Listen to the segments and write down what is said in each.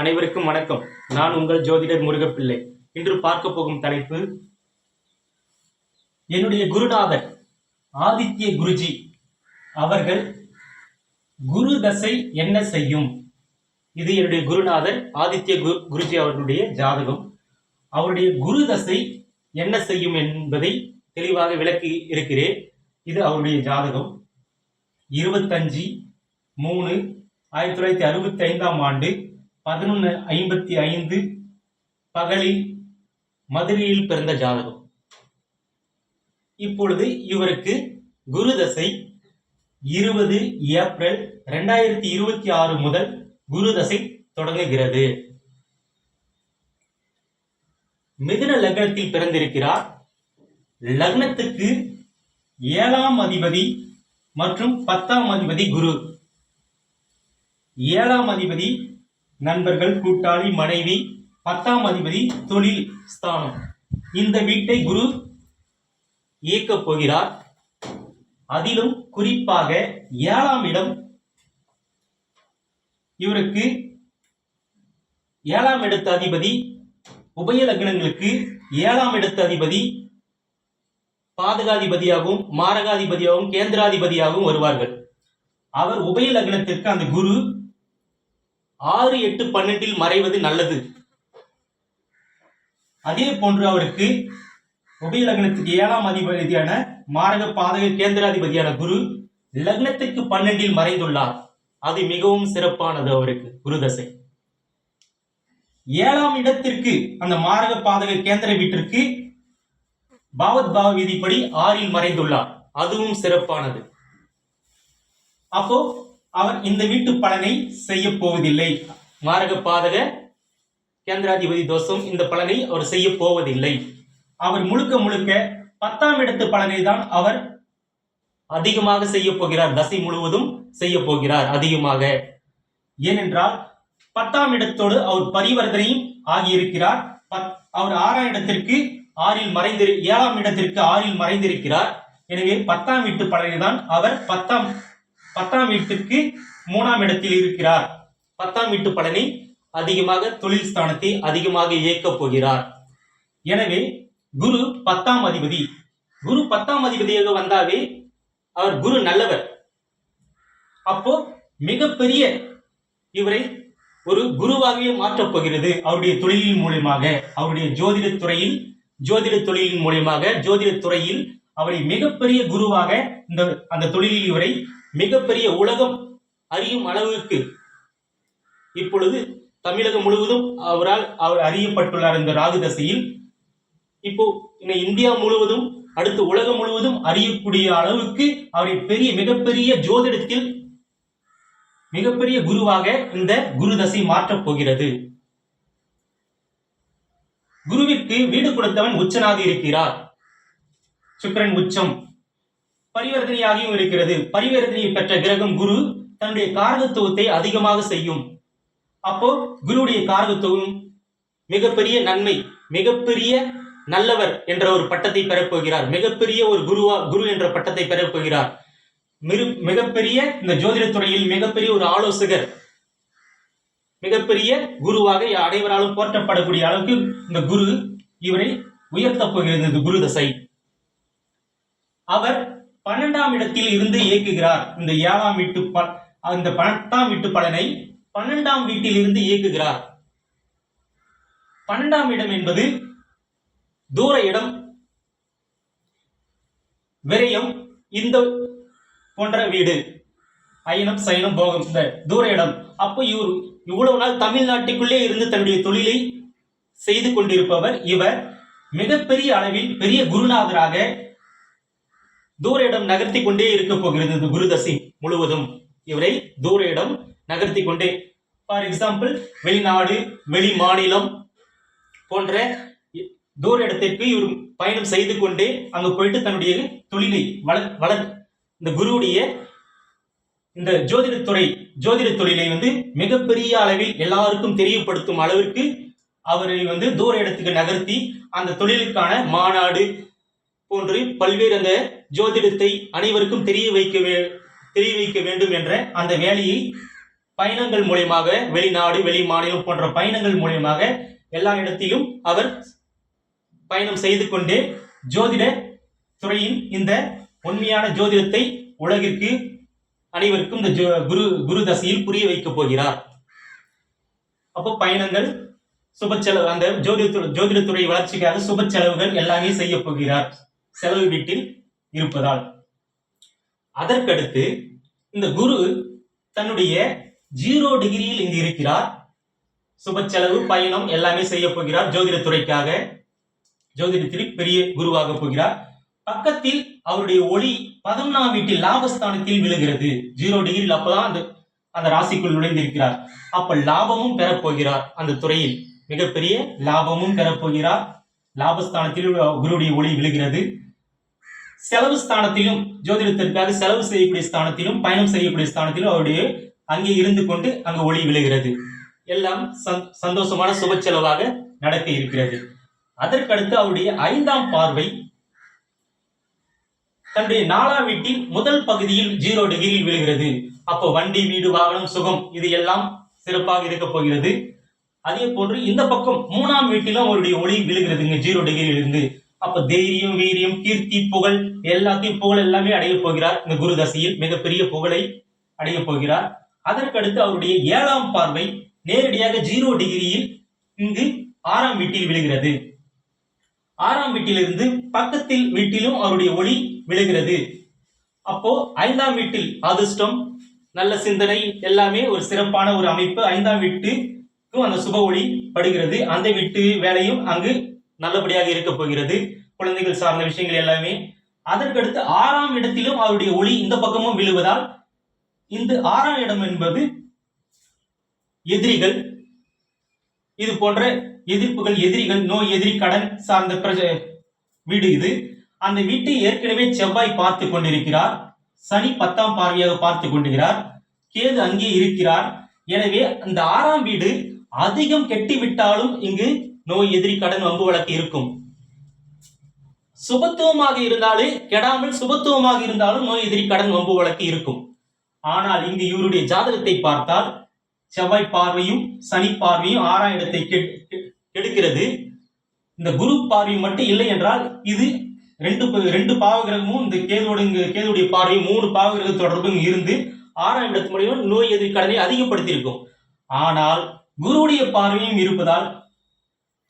அனைவருக்கும் வணக்கம். நான் உங்கள் ஜோதிடர் முருகப்பிள்ளை. இன்று பார்க்க போகும் தலைப்பு என்னுடைய குருநாதர் ஆதித்ய குருஜி அவர்கள் குரு தசை என்ன செய்யும்? இது என்னுடைய குருநாதர் ஆதித்ய குரு குருஜி அவர்களுடைய ஜாதகம். அவருடைய குரு தசை என்ன செய்யும் என்பதை தெளிவாக விளக்கி இருக்கிறேன். இது அவருடைய ஜாதகம். இருபத்தஞ்சு மூணு ஆயிரத்தி தொள்ளாயிரத்தி அறுபத்தி ஐந்தாம் ஆண்டு பதினொன்று ஐம்பத்தி ஐந்து பகலில் மதுரையில் பிறந்த ஜாதகம். இப்பொழுது இவருக்கு குரு தசை இருபது ஏப்ரல் ரெண்டாயிரத்தி இருபத்தி ஆறு முதல் குரு தசை தொடங்குகிறது. மிதுன லக்னத்தில் பிறந்திருக்கிறார். லக்னத்துக்கு ஏழாம் அதிபதி மற்றும் பத்தாம் அதிபதி குரு. ஏழாம் அதிபதி நண்பர்கள் கூட்டாளி மனைவி பத்தாம் அதிபதி தொழில் ஸ்தானம். இந்த வீட்டை குரு இயக்கப் போகிறார். அதிலும் குறிப்பாக ஏழாம் இடம் இவருக்கு ஏழாம் இடத்து அதிபதி உபய லக்னங்களுக்கு ஏழாம் இடத்து அதிபதி பாதகாதிபதியாகவும் மாரகாதிபதியாகவும் கேந்திராதிபதியாகவும் வருவார்கள். அவர் உபய லக்னத்திற்கு அந்த குரு ஆறு எட்டு பன்னெண்டில் மறைவது நல்லது. அதே போன்று அவருக்கு உபய லக்னத்துக்கு ஏழாம் அதிபதியான மாரக பாதக கேந்திராதிபதியான குரு லக்னத்துக்கு பன்னெண்டில் மறைந்துள்ளார். அது மிகவும் சிறப்பானது அவருக்கு குருதசை. ஏழாம் இடத்திற்கு அந்த மாரக பாதக கேந்திர வீட்டிற்கு பாவத் பாவ விதிப்படி ஆறில் மறைந்துள்ளார். அதுவும் சிறப்பானது. அப்போ அவர் இந்த வீட்டு பலனை செய்ய போவதில்லை. மாரக பாதக கேந்திராதிபதி தோஷம் இந்த பலனை அவர் செய்ய போவதில்லை. அவர் முழுக்க முழுக்க பத்தாம் இடத்து பலனை தான் அவர் அதிகமாக செய்ய போகிறார். தசை முழுவதும் செய்ய போகிறார் அதிகமாக. ஏனென்றால் பத்தாம் இடத்தோடு அவர் பரிவர்த்தனையும் ஆகியிருக்கிறார். அவர் ஆறாம் இடத்திற்கு ஆறில் மறைந்திரு ஏழாம் இடத்திற்கு ஆறில் மறைந்திருக்கிறார். எனவே பத்தாம் வீட்டு பலனை தான் அவர் பத்தாம் பத்தாம் வீட்டுக்கு மூணாம் இடத்தில் இருக்கிறார். பத்தாம் வீட்டு பலனை அதிகமாக தொழில் ஸ்தானத்தை அதிகமாக இயக்கப் போகிறார். எனவே குரு பத்தாம் அதிபதி. குரு பத்தாம் அதிபதியாக வந்தாவே அவர் குரு நல்லவர். அப்போ மிகப்பெரிய இவரை ஒரு குருவாகவே மாற்றப் போகிறது. அவருடைய தொழிலின் மூலியமாக அவருடைய ஜோதிட துறையில் ஜோதிட தொழிலின் மூலியமாக ஜோதிட துறையில் அவரை மிகப்பெரிய குருவாக இந்த அந்த தொழிலில் இவரை மிகப்பெரிய உலகம் அறியும் அளவிற்கு இப்பொழுது தமிழகம் முழுவதும் அவரால் அவர் அறியப்பட்டுள்ளார் இந்த ராகு தசையில் இப்போ இந்த இந்தியா முழுவதும் அடுத்து உலகம் முழுவதும் அறியக்கூடிய அளவுக்கு அவரை பெரிய மிகப்பெரிய ஜோதிடத்தில் மிகப்பெரிய குருவாக இந்த குரு தசை மாற்றப் போகிறது. குருவிற்கு வீடு கொடுத்தவன் உச்சனாக இருக்கிறார். சுக்கிரன் உச்சம். பரிவர்த்தனையாகியும் இருக்கிறது. பரிவர்த்தனையை பெற்ற கிரகம் குரு தன்னுடைய காரகத்துவத்தை அதிகமாக செய்யும். அப்போ குருவுடைய காரகத்துவம் மிகப்பெரிய நன்மை மிகப்பெரிய நல்லவர் என்ற ஒரு பட்டத்தை பெறப்போகிறார் மிகப்பெரிய ஒரு குருவா குரு என்ற பட்டத்தை பெறப்போகிறார் மிரு- மிகப்பெரிய இந்த ஜோதிடத்துறையில் மிகப்பெரிய ஒரு ஆலோசகர் மிகப்பெரிய குருவாக அனைவராலும் போற்றப்படக்கூடிய அளவுக்கு இந்த குரு இவரை உயர்த்தப் போகிறது. இந்த குரு தசை. அவர் பன்னெண்டாம் இடத்தில் இருந்து இயக்குகிறார். இந்த ஏழாம் வீட்டு ப- அந்த பன்னெண்டாம் வீட்டு பலனை பன்னெண்டாம் வீட்டில் இருந்து இயக்குகிறார். பன்னெண்டாம் இடம் என்பது தூர இடம் விரயம் இந்த போன்ற வீடு. அயனம் சயனம் போகம் இந்த தூர இடம். அப்போ இவர் இவ்வளவு நாள் தமிழ்நாட்டுக்குள்ளே இருந்து தன்னுடைய தொழிலை செய்து கொண்டிருப்பவர் இவர் மிகப்பெரிய அளவில் பெரிய குருநாதராக தூர இடம் நகர்த்தி கொண்டே இருக்க போகிறது இந்த குருதசி முழுவதும். இவரை தூர இடம் நகர்த்தி கொண்டே. ஃபார் எக்ஸாம்பிள் வெளிநாடு வெளி மாநிலம் போன்ற தூர இடத்திற்கு இவர் பயணம் செய்து கொண்டே அங்கு போயிட்டு தன்னுடைய தொழிலை வள வள இந்த குருவுடைய இந்த ஜோதிடத்துறை ஜோதிட தொழிலை வந்து மிகப்பெரிய அளவில் எல்லாருக்கும் தெரியப்படுத்தும் அளவிற்கு அவரை வந்து தூர இடத்துக்கு நகர்த்தி அந்த தொழிலுக்கான மாநாடு போன்று பல்வேறு அந்த ஜோதிடத்தை அனைவருக்கும் தெரிய வைக்க வே தெரிய வைக்க வேண்டும் என்ற அந்த வேலையை பயணங்கள் மூலியமாக வெளிநாடு வெளி மாநிலம் போன்ற பயணங்கள் மூலியமாக எல்லா இடத்திலும் அவர் பயணம் செய்து கொண்டே ஜோதிட துறையின் இந்த உண்மையான ஜோதிடத்தை உலகிற்கு அனைவருக்கும் இந்த ஜோ- குரு குரு தசையில் புரிய வைக்கப் போகிறார். அப்போ பயணங்கள் சுப செலவு அந்த ஜோதிட ஜோதிடத்துறை வளர்ச்சிக்காக சுப செலவுகள் எல்லாமே செய்ய போகிறார். செலவு வீட்டில் இருப்பதால். அதற்கடுத்து இந்த குரு தன்னுடைய ஜீரோ டிகிரியில் இங்கு இருக்கிறார். சுப செலவு பயணம் எல்லாமே செய்ய போகிறார் ஜோதிடத்துறைக்காக. ஜோதிடத்தில் பெரிய குருவாக போகிறார். பக்கத்தில் அவருடைய ஒளி பதினொன்றாம் வீட்டில் லாபஸ்தானத்தில் விழுகிறது. ஜீரோ டிகிரியில் அப்பதான் அந்த அந்த ராசிக்குள் நுழைந்திருக்கிறார். அப்ப லாபமும் பெறப்போகிறார் அந்த துறையில். மிகப்பெரிய லாபமும் பெறப்போகிறார் லாபஸ்தானத்தில் குருவுடைய ஒளி விழுகிறது. செலவு ஸ்தானத்திலும் ஜோதிடத்திற்காக செலவு செய்யக்கூடிய ஸ்தானத்திலும் பயணம் செய்யக்கூடிய ஸ்தானத்திலும் அவருடைய அங்கே இருந்து கொண்டு அங்கு ஒளி விழுகிறது. எல்லாம் சந்தோஷமான சுப செலவாக நடக்க இருக்கிறது. அதற்கடுத்து அவருடைய ஐந்தாம் பார்வை தன்னுடைய நாலாம் வீட்டின் முதல் பகுதியில் ஜீரோ டிகிரியில் விழுகிறது. அப்போ வண்டி வீடு வாகனம் சுகம் இது எல்லாம் சிறப்பாக இருக்க போகிறது. அதே போன்று இந்த பக்கம் மூணாம் வீட்டிலும் அவருடைய ஒளி விழுகிறதுங்க ஜீரோ டிகிரியில் இருந்து அப்ப தைரியம் வீரியம் கீர்த்தி புகழ் எல்லாத்தையும் புகழ் எல்லாமே அடைய போகிறார். இந்த குரு தசையில் மிகப்பெரிய புகழை அடைய போகிறார். அதற்கடுத்து அவருடைய ஏழாம் பார்வை நேரடியாக ஜீரோ டிகிரியில் இங்கு ஆறாம் வீட்டில் விழுகிறது. ஆறாம் வீட்டிலிருந்து பக்கத்தில் வீட்டிலும் அவருடைய ஒளி விழுகிறது. அப்போ ஐந்தாம் வீட்டில் அதிர்ஷ்டம் நல்ல சிந்தனை எல்லாமே ஒரு சிறப்பான ஒரு அமைப்பு. ஐந்தாம் வீட்டுக்கும் அந்த சுப ஒளி படுகிறது. அந்த வீட்டு வேலையும் அங்கு நல்லபடியாக இருக்க போகிறது. குழந்தைகள் சார்ந்த விஷயங்கள் எல்லாமே. அதற்கடுத்து ஆறாம் இடத்திலும் அவருடைய ஒளி இந்த பக்கமும் விழுவதால் இந்த ஆறாம் இடம் என்பது எதிரிகள். இது போன்ற எதிர்ப்புகள் எதிரிகள் நோய் எதிரி கடன் சார்ந்த பிரஜ- வீடு இது. அந்த வீட்டை ஏற்கனவே செவ்வாய் பார்த்து கொண்டிருக்கிறார். சனி பத்தாம் பார்வையாக பார்த்து கொண்டிருக்கிறார் கேது அங்கே இருக்கிறார். எனவே அந்த ஆறாம் வீடு அதிகம் கெட்டிவிட்டாலும் இங்கு நோய் எதிரி கடன் வம்பு வழக்கு இருக்கும். சுபத்துவமாக இருந்தாலே கெடாமல் சுபத்துவமாக இருந்தாலும் நோய் எதிரி கடன் வம்பு வழக்கு இருக்கும். ஆனால் இங்கு இவருடைய ஜாதகத்தை பார்த்தால் செவ்வாய் பார்வையும் சனி பார்வையும் ஆறாம் இடத்தை கெடுக்கிறது. இந்த குரு பார்வை மட்டும் இல்லை என்றால் இது ரெண்டு ப- ரெண்டு பாவகிரகமும் இந்த கேதுவோட கேதுடைய கேதுவுடைய பார்வை மூணு பாவகிரக தொடர்பும் இருந்து ஆறாம் இடத்து மூலியமா நோய் எதிரி கடனை அதிகப்படுத்தியிருக்கும். ஆனால் குருவுடைய பார்வையும் இருப்பதால்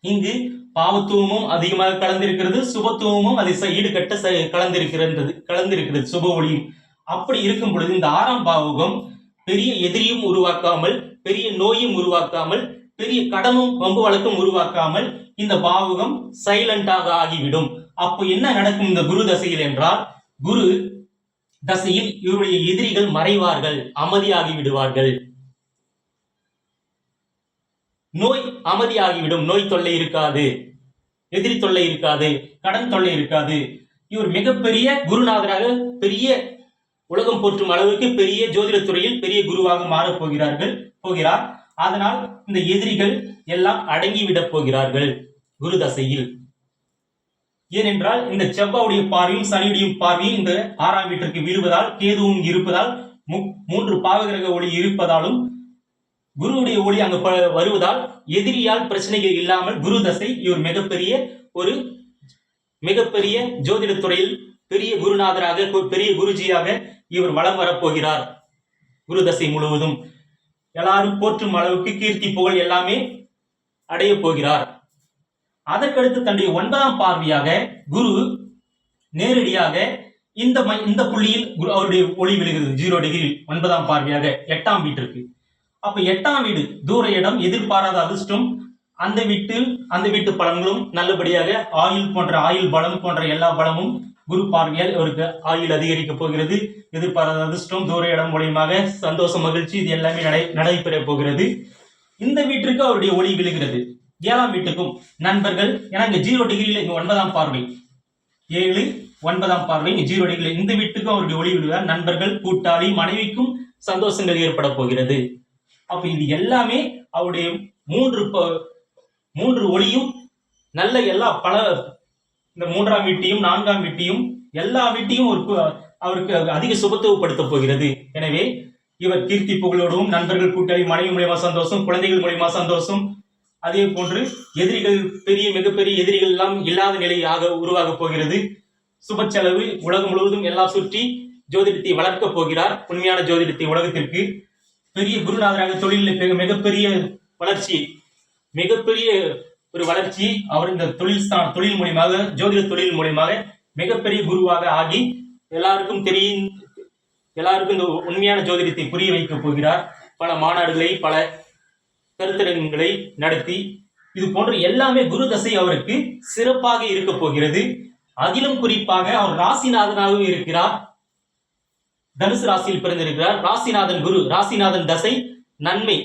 இங்கு பாவத்துவமும் அதிகமாக கலந்திருக்கிறது சுபத்துவமும் அதை ச- ஈடுகட்ட ச- கலந்திருக்கிறது கலந்திருக்கிறது சுப ஒளியும். அப்படி இருக்கும் பொழுது இந்த ஆறாம் பாவகம் பெரிய எதிரியும் உருவாக்காமல் பெரிய நோயும் உருவாக்காமல் பெரிய கடனும் வம்பு வழக்கும் உருவாக்காமல் இந்த பாவகம் சைலண்டாக ஆகிவிடும். அப்போ என்ன நடக்கும் இந்த குரு தசையில் என்றால் குரு தசையில் இவருடைய எதிரிகள் மறைவார்கள் அமைதியாகி விடுவார்கள். நோய் அமைதியாகிவிடும். நோய் தொல்லை இருக்காது. எதிரி தொல்லை இருக்காது. கடன் தொல்லை இருக்காது. இவர் மிகப்பெரிய குருநாதராக பெரிய உலகம் போற்றும் அளவுக்கு பெரிய ஜோதிடத் துறையில் பெரிய குருவாக மாறப் போகிறார்கள் போகிறார். அதனால் இந்த எதிரிகள் எல்லாம் அடங்கிவிடப் போகிறார்கள் குரு தசையில். ஏனென்றால் இந்த செவ்வாவுடைய பார்வையும் சனியுடைய பார்வையும் இந்த ஆறாம் வீட்டிற்கு வீழுவதால் கேதுவும் இருப்பதால் மு- மூன்று பாவகிரக ஒளி இருப்பதாலும் குருவுடைய ஒளி அங்கு ப- வருவதால் எதிரியால் பிரச்சனைகள் இல்லாமல் குரு தசை இவர் மிகப்பெரிய ஒரு மிகப்பெரிய ஜோதிடத் துறையில் பெரிய குருநாதராக பெரிய குருஜியாக இவர் வலம் வரப்போகிறார். குரு தசை முழுவதும். எல்லாரும் போற்றும் அளவுக்கு கீர்த்தி புகழ் எல்லாமே அடைய போகிறார். அதற்கடுத்து தன்னுடைய ஒன்பதாம் பார்வையாக குரு நேரடியாக இந்த இந்த புள்ளியில் குரு அவருடைய ஒளி விழுகிறது. ஜீரோ டிகிரி ஒன்பதாம் பார்வையாக எட்டாம் வீட்டிற்கு. அப்ப எட்டாம் வீடு தூர இடம் எதிர்பாராத அதிர்ஷ்டம். அந்த வீட்டு அந்த வீட்டு பலன்களும் நல்லபடியாக ஆயுள் போன்ற ஆயுள் பலம் போன்ற எல்லா பலமும் குரு பார்வையால் அவருக்கு ஆயுள் அதிகரிக்க போகிறது. எதிர்பாராத அதிர்ஷ்டம் தூர இடம் மூலியமாக சந்தோஷம் மகிழ்ச்சி இது எல்லாமே நடை நடைபெற போகிறது. இந்த வீட்டிற்கு அவருடைய ஒளி விழுகிறது. ஏழாம் வீட்டுக்கும் நண்பர்கள் ஏன்னா ஜீரோ டிகிரியில் இங்கே ஒன்பதாம் பார்வை. ஏழு ஒன்பதாம் பார்வை ஜீரோ டிகிரி இந்த வீட்டுக்கும் அவருடைய ஒளி விழுவார் நண்பர்கள் கூட்டாளி மனைவிக்கும் சந்தோஷங்கள் ஏற்பட போகிறது. அப்ப இது எல்லாமே அவருடைய மூன்று ப- மூன்று ஒளியும் நல்ல எல்லா பல இந்த மூன்றாம் வீட்டையும் நான்காம் வீட்டையும் எல்லா வீட்டையும் ஒரு அவருக்கு அதிக சுபத்துவப்படுத்த போகிறது. எனவே இவர் கீர்த்தி புகழோடும் நண்பர்கள் கூட்டாளி மனைவி மூலியமா சந்தோஷம் குழந்தைகள் மூலியமா சந்தோஷம் அதே போன்று எதிரிகள் பெரிய மிகப்பெரிய எதிரிகள் எல்லாம் இல்லாத நிலையாக உருவாக போகிறது. சுப செலவு உலகம் முழுவதும் எல்லாம் சுற்றி ஜோதிடத்தை வளர்க்க போகிறார். உண்மையான ஜோதிடத்தை உலகத்திற்கு பெரிய குருநாதராக தொழிலில் மிக மிகப்பெரிய வளர்ச்சி மிகப்பெரிய ஒரு வளர்ச்சி அவர் இந்த தொழில் ஸ்தான தொழில் மூலியமாக ஜோதிட தொழில் மூலியமாக மிகப்பெரிய குருவாக ஆகி எல்லாருக்கும் தெரியும் எல்லாருக்கும் இந்த உண்மையான ஜோதிடத்தை புரிய வைக்க போகிறார். பல மாநாடுகளை பல கருத்தரங்களை நடத்தி இது போன்ற எல்லாமே குரு தசை அவருக்கு சிறப்பாக இருக்க போகிறது. அதிலும் குறிப்பாக அவர் ராசிநாதனாகவும் இருக்கிறார். தனுசு ராசியில் பிறந்திருக்கிறார். ராசிநாதன் குரு ராசிநாதன் தசை நன்மை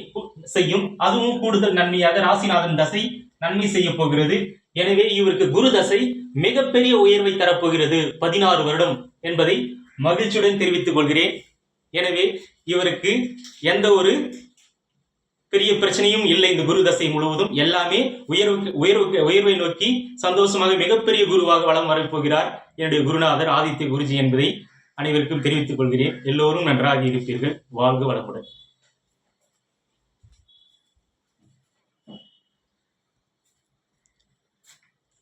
செய்யும். அதுவும் கூடுதல் நன்மையாக ராசிநாதன் தசை நன்மை செய்ய போகிறது. எனவே இவருக்கு குரு தசை மிகப்பெரிய உயர்வை தரப்போகிறது. பதினாறு வருடம் என்பதை மகிழ்ச்சியுடன் தெரிவித்துக் கொள்கிறேன். எனவே இவருக்கு எந்த ஒரு பெரிய பிரச்சனையும் இல்லை. இந்த குரு தசை முழுவதும் எல்லாமே உயர்வு உயர்வு உயர்வை நோக்கி சந்தோஷமாக மிகப்பெரிய குருவாக வலம் வரப்போகிறார் என்னுடைய குருநாதர் ஆதித்ய குருஜி என்பதை அனைவருக்கும் தெரிவித்துக் கொள்கிறேன். எல்லோரும் நன்றாக இருப்பீர்கள். வாழ்க வளமுடன்.